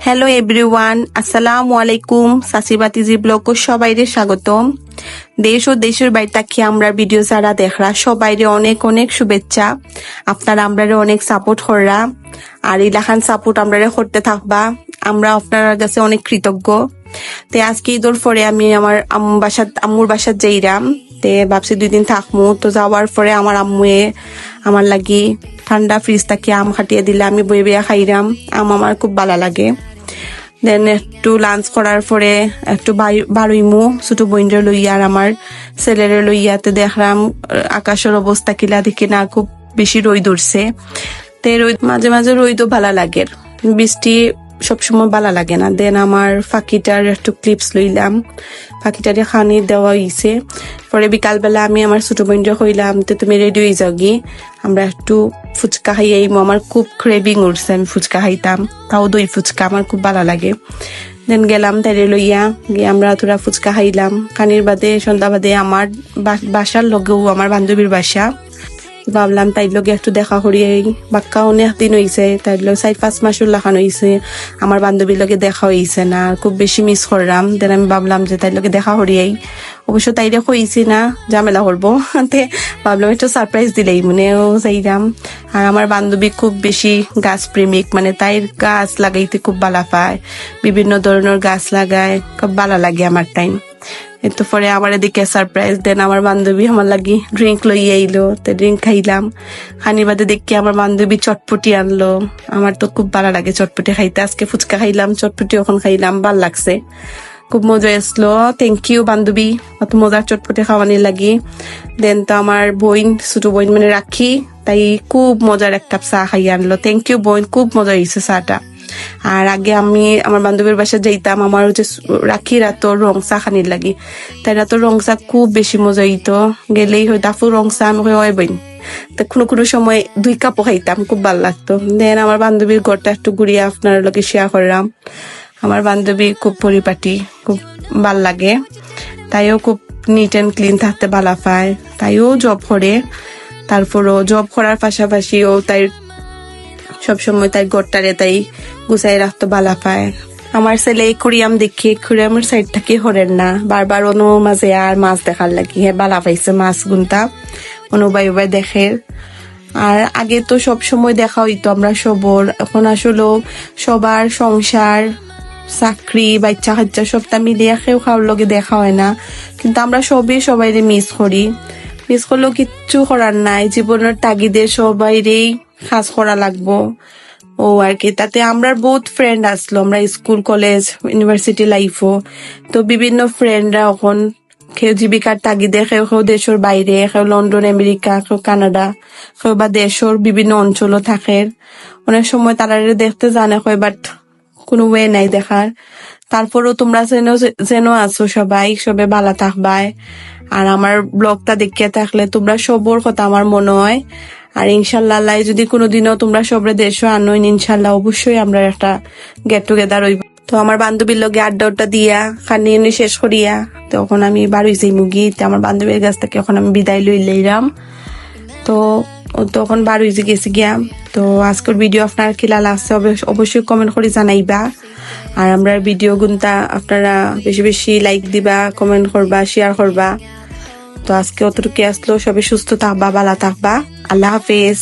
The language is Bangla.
হ্যালো এভরিওয়ান আসসালামু আলাইকুম সাসিবাতিজি ব্লগ সবাইরে স্বাগতম দেশ ও দেশের বাইরে তাকিয়ে আমরা ভিডিও যারা দেখরা সবাইরে অনেক অনেক শুভেচ্ছা আপনারা আমরা অনেক সাপোর্ট কররা আর ইলাখান সাপোর্ট আমরা করতে থাকবা আমরা আপনার কাছে অনেক কৃতজ্ঞ তে আজকে ঈদর পরে আমি আমার বাসাত আম্মুর বাসাত যাইরাম তে ভাবছি দুই দিন থাকমু তো যাওয়ার পরে আমার আম্মুয়ে আমার লাগি ঠান্ডা ফ্রিজ থাকি আম খাটিয়ে দিলে আমি বই বইয়া খাইরাম আম আমার খুব ভালো লাগে দেন একটু লাঞ্চ করার পরে একটু বারুইমু, ছোট বইনরে লইয়া আমার ছেলেরে লইয়াতে দেখলাম আকাশের অবস্থা কিলা দেখি না, খুব বেশি রই ধরছে তে রই মাঝে মাঝে রইদও ভালো লাগে। বৃষ্টি সবসময় ভালো লাগে না। দেন আমার ফাঁকিটার একটু ক্লিপস লইলাম। ফাঁকিটারে খানি দেওয়া হইছে। পরে বিকালবেলা আমি আমার ছোট বোনটা কইলাম, তো তুমি রেডি হয়ে যাও গি। আমরা একটু ফুচকা খাই আইমু। আমার খুব ক্রেভিং উঠছে, আমি ফুচকা খাইতাম। তাও দই ফুচকা, আমার খুব ভালো লাগে। দেন গেলাম তাইরে লইয়া, গিয়ে আমরা তোরা ফুচকা খাইলাম। খানির বাদে, সন্ধ্যা বাদে আমার বাসার লগেও আমার বান্ধবীর বাসা। ভাবলাম তাইর লগে একটু দেখা করি বাক্কা অনেক দিন হয়েছে তাইর লগে চার পাঁচ মাসের লাখান হয়েছে আমার বান্ধবীর লগে দেখা হয়েছে না, খুব বেশি মিস করলাম। দেন আমি ভাবলাম যে তাইর লগে দেখা করি অবশ্য তাইরে কইছি না, ঝামেলা করব। ভাবলাম একটু সারপ্রাইজ দিলেই, মনেও চাইলাম আর আমার বান্ধবী খুব বেশি গাছ প্রেমিক মানে তাইর গাছ লাগাইতে খুব ভালো পায়। বিভিন্ন ধরনের গাছ লাগায়, খুব ভালো লাগে আমার টাইম এতো পরে আমার এদিকে সারপ্রাইজ দেন আমার বান্ধবী আমার লাগি ড্রিঙ্ক লই আইলো, তো ড্রিঙ্ক খাইলাম। খানি বাদে দেখি আমার বান্ধবী চটপটি আনলো। আমার তো খুব ভালো লাগে চটপটি খাইতে। আজকে ফুচকা খাইলাম চটপটি ওখান খাইলাম, ভালো লাগছে। খুব মজা আসলো। থ্যাংক ইউ বান্ধবী। অত মজার চটপটে খাওয়ানি লাগি। দেন তো আমার বইন ছোট বইন মানে রাখি। তাই খুব মজার এক কাপ চা খাইয়ে আনলো। থ্যাংক ইউ বোন। খুব মজা হয়েছে চাটা। আর আগে আমি আমার বান্ধবীর বাসায় যাইতাম। আমার হচ্ছে রাখি রাতো রং চা খানির লাগি। তাই রাতো রং চা খুব বেশি মজা হইতো। গেলেই হয় দাফু রং চা আমি ওই বইন। তো কোনো কোনো সময় দুই কাপও খাইতাম। খুব ভালো লাগতো। দেন আমার বান্ধবীর ঘরটা একটু ঘুরিয়ে আপনার লোকে শেয়ার করলাম। আমার বান্ধবী খুব পরিপাটি, খুব ভালো লাগে। তাইও খুব নিট অ্যান্ড ক্লিন থাকতে ভালো পায়। তাইও জব করে। তারপরও জব করার পাশাপাশি ও তাই সবসময় তাই গড়টারে তাই গুছাই রাখতে ভালো পায়। আমার ছেলে কুরিয়াম দেখি কুরিয়ামের সাইড থেকে হরেন না। বারবার অনু মাঝে আর মাছ দেখার লাগি। হে বালা পাইছে মাছ গুনতা। অনু বাই বাই দেখে। আর আগে তো সব সময় দেখা হইতো আমরা সবর। এখন আসলে সবার সংসার চাকরি বাচ্চা কাচ্চা সবটা মিলিয়ে কেউ খাওয়ার লগে দেখা হয় না। কিন্তু আমরা সবই সবাই মিস করি। মিস করলেও কিচ্ছু করার নাই। জীবনের তাগিদে সবাইরেই কাজ করা লাগবো। ও আর কি, তাতে আমরা বহুত ফ্রেন্ড আসলো। আমরা স্কুল কলেজ ইউনিভার্সিটি লাইফও তো বিভিন্ন ফ্রেন্ডরা এখন কেউ জীবিকার তাগিদে, কেউ কেউ দেশের বাইরে, কেউ লন্ডন, আমেরিকা, কেউ কানাডা, কেউ বা দেশের বিভিন্ন অঞ্চলও থাকে। অনেক সময় তারা দেখতে জানে হয় বাট কোনো ওয়ে নাই দেখার। তারপরেও তোমরা যেন যেন আছো সবাই, সবে ভালো থাকবাই আর আমার ব্লগটা দেখিয়ে থাকলে তোমরা সবর কথা আমার মনে হয়। আর ইনশাল্লাহ যদি কোনোদিনও তোমরা সবরে দেশও আনো, ইনশাল্লাহ অবশ্যই আমরা একটা গেট টুগেদার হইব। তো আমার বান্ধবীর লগে আড্ডা উড্ডা দিয়া, খানি শেষ করিয়া, তখন আমি বাড়ি যাই মুগি আমার বান্ধবীর কাছ থেকে এখন আমি বিদায় লই লইলাম। তো তখন বার গেছে গিয়া। তো আজকের ভিডিও আপনার কি লাল আছে অবশ্যই কমেন্ট করে জানাইবা। আর আমরা ভিডিও গুনতা আপনারা বেশি বেশি লাইক দিবা কমেন্ট করবা শেয়ার করবা। তো আজকে অতটুকু আসলো। সবাই সুস্থ থাকবা, ভালো থাকবা। আল্লাহ হাফেজ।